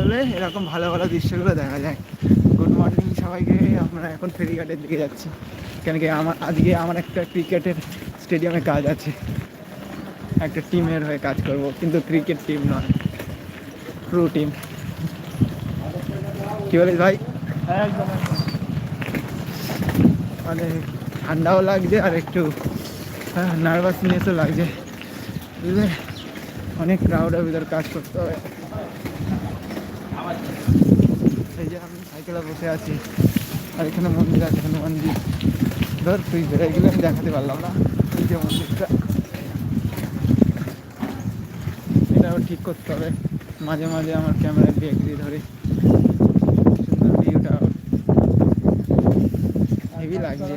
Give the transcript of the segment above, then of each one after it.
হলে এরকম ভালো ভালো দৃশ্যগুলো দেখা যায়। গুড মর্নিং সবাইকে, আমরা এখন ফেরিঘাটের দিকে যাচ্ছি। কেন কি আমার, আজকে আমার একটা ক্রিকেটের স্টেডিয়ামে কাজ আছে। একটা টিমের হয়ে কাজ করব, কিন্তু ক্রিকেট টিম নয়। প্রো টিম কি বলিস ভাই? মানে ঠান্ডাও লাগছে আর একটু নার্ভাসনেসও লাগছে। বুঝলে? অনেক ক্রাউডের ভিতর কাজ করতে হবে এই যে আমি সাইকেলে বসে আছি। আর এখানে মন্দির ধর, তুই আমি দেখাতে পারলাম না। যে মন্দিরটা। ঠিক করতে হবে। মাঝে মাঝে আমার ক্যামেরা ব্যাগ দিয়ে ধরে। লাগছে।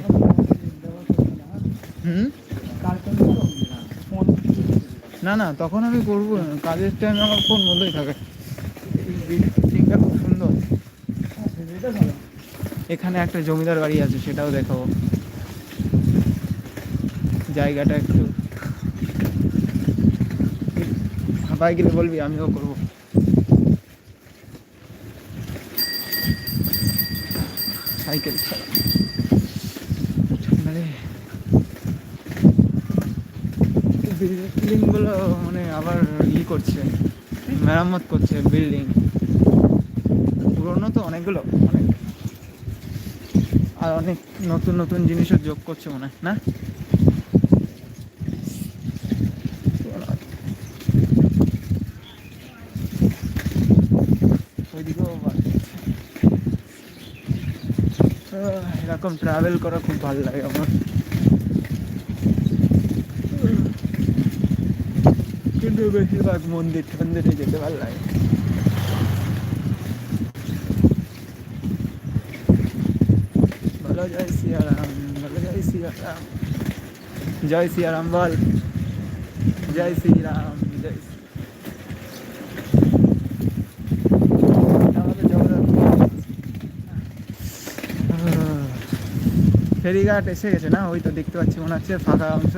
না না, তখন আমি করব কাজের টাইমে আমার ফোন বন্ধই থাকে এই বিল্ডিংটা খুব সুন্দর এখানে একটা জমিদার বাড়ি আছে, সেটাও দেখাবো। জায়গাটা একটু হাঁপায় গেলে বলবি, আমিও করব। সাইকেল ছাড়া। মানে বিল্ডিংগুলো মানে আবার ই করছে, মেরামত করছে বিল্ডিং পুরনো তো অনেকগুলো, অনেক। আর অনেক নতুন নতুন জিনিসও যোগ করছে মনে হয়, না? এরকম ট্রাভেল করা খুব ভালো লাগে আমার। কিন্তু বেশিরভাগ মন্দির টন্দিরে যেতে ভালো লাগে জয় সিয়ারাম বলো জয় সিয়ারাম জয় সিয়ারাম বল, জয় শ্রীরাম জয় ফেরিঘাট এসে গেছে না? ওই তো দেখতে পাচ্ছি মনে হচ্ছে ফাঁকা অংশ।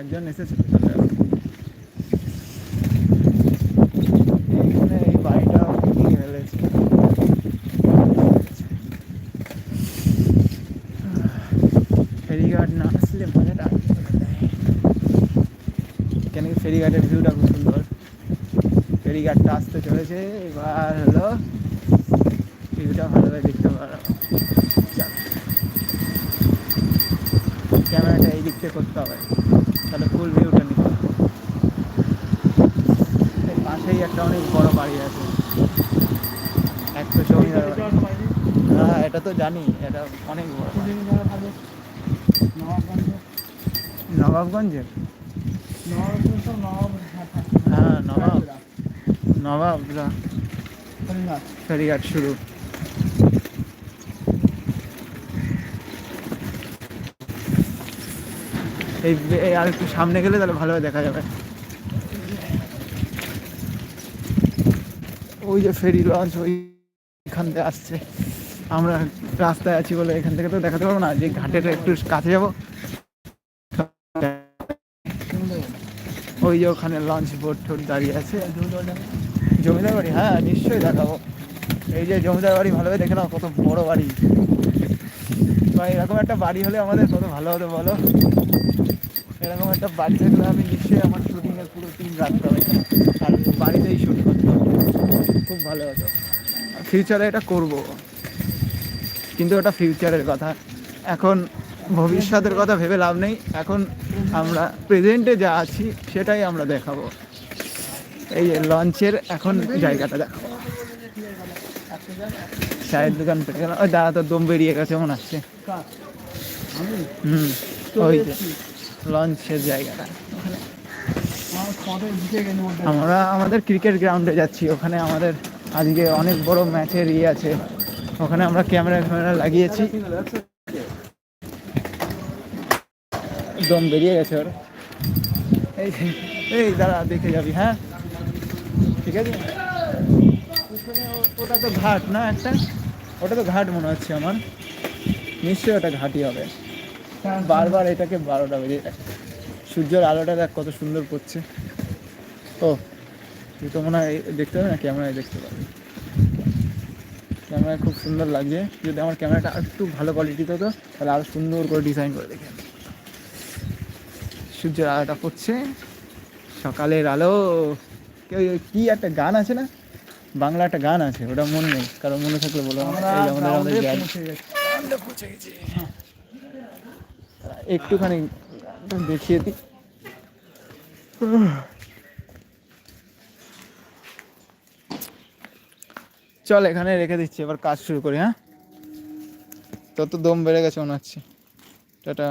একজন এসেছে এখানে এই বাড়িটা ভেঙে ফেলেছে ফেরিঘাট না আসলে মজাটা কি ফেরিঘাটের ভিউটা খুব সুন্দর। ফেরিঘাটটা আসতে চলেছে, এবার হলো ভিউটা ভালোভাবে দেখতে পারো। ক্যামেরাটা এই দিক থেকে করতে হবে, তাহলে ফুল ভিউটা নিতে হবে। পাশেই একটা অনেক বড় বাড়ি আছে। এক তো জমিদার হ্যাঁ এটা তো জানি, এটা অনেক বড় বাড়ি। নবাবগঞ্জের? হ্যাঁ নবাব। নবাবরা ফেরিঘাট শুরু। এই এই আর একটু সামনে গেলে তাহলে ভালোভাবে দেখা যাবে। ওই যে ফেরি লঞ্চ ওই এখান থেকে আসছে। আমরা রাস্তায় আছি বলে এখান থেকে তো দেখাতে পারব না। যে ঘাটের একটু কাছে যাব ওই যে ওখানে লঞ্চ বোট টোট দাঁড়িয়ে আছে। জমিদার বাড়ি? হ্যাঁ নিশ্চয়ই দেখাবো। এই যে জমিদার বাড়ি ভালোভাবে দেখে নাও, কত বড় বাড়ি। বা এরকম একটা বাড়ি হলে আমাদের কত ভালো হতো বলো? এরকম একটা বাড়ি থাকলে আমি নিশ্চয়ই আমার শুটিংয়ের পুরো টিম রাখতে হবে। আর বাড়িতেই শুট করতে হবে। খুব ভালো হতো। ফিউচারে এটা করব। কিন্তু ওটা ফিউচারের কথা। এখন ভবিষ্যতের কথা ভেবে লাভ নেই। এখন আমরা প্রেজেন্টে যা আছি, সেটাই আমরা দেখাবো। এই যে লঞ্চের এখন জায়গাটা দেখাবো। চায়ের দোকান পেয়ে গেলাম। ওই দাদা তো দম বেরিয়ে গেছে, মনে হচ্ছে। ওই লঞ্চের জায়গাটা। আমরা আমাদের ক্রিকেট গ্রাউন্ডে যাচ্ছি। ওখানে আমাদের আজকে অনেক বড় ম্যাচের ইয়ে আছে। ওখানে আমরা ক্যামেরা ফ্যামেরা লাগিয়েছি। দম বেরিয়ে গেছে ওর। এই এই, দাঁড়া, দেখে যাবি হ্যাঁ? ঠিক আছে? ওটা তো ঘাট না একটা? ওটা তো ঘাট মনে হচ্ছে আমার। নিশ্চয়ই ওটা ঘাটই হবে। বারবার এটাকে বারোটা বেজে সূর্যের আলোটা দেখ কত সুন্দর পড়ছে। ও, তুই তো মনে হয় দেখতে পাবি না? ক্যামেরায় দেখতে পাবি। ক্যামেরায় খুব সুন্দর লাগছে। যদি আমার ক্যামেরাটা একটু ভালো কোয়ালিটি হতো, তাহলে আরও সুন্দর করে ডিজাইন করে দেখে। সূর্যের আলোটা পড়ছে। সকালের আলো, কেউ কি একটা গান আছে না? বাংলা একটা গান আছে, ওটা মনে নেই কারণ মনে থাকলে বলো একটুখানি দেখিয়ে দিই। চল, এখানে রেখে দিচ্ছি, এবার কাজ শুরু করি হ্যাঁ? তত দম বেড়ে গেছে মনে হচ্ছে। টাটা।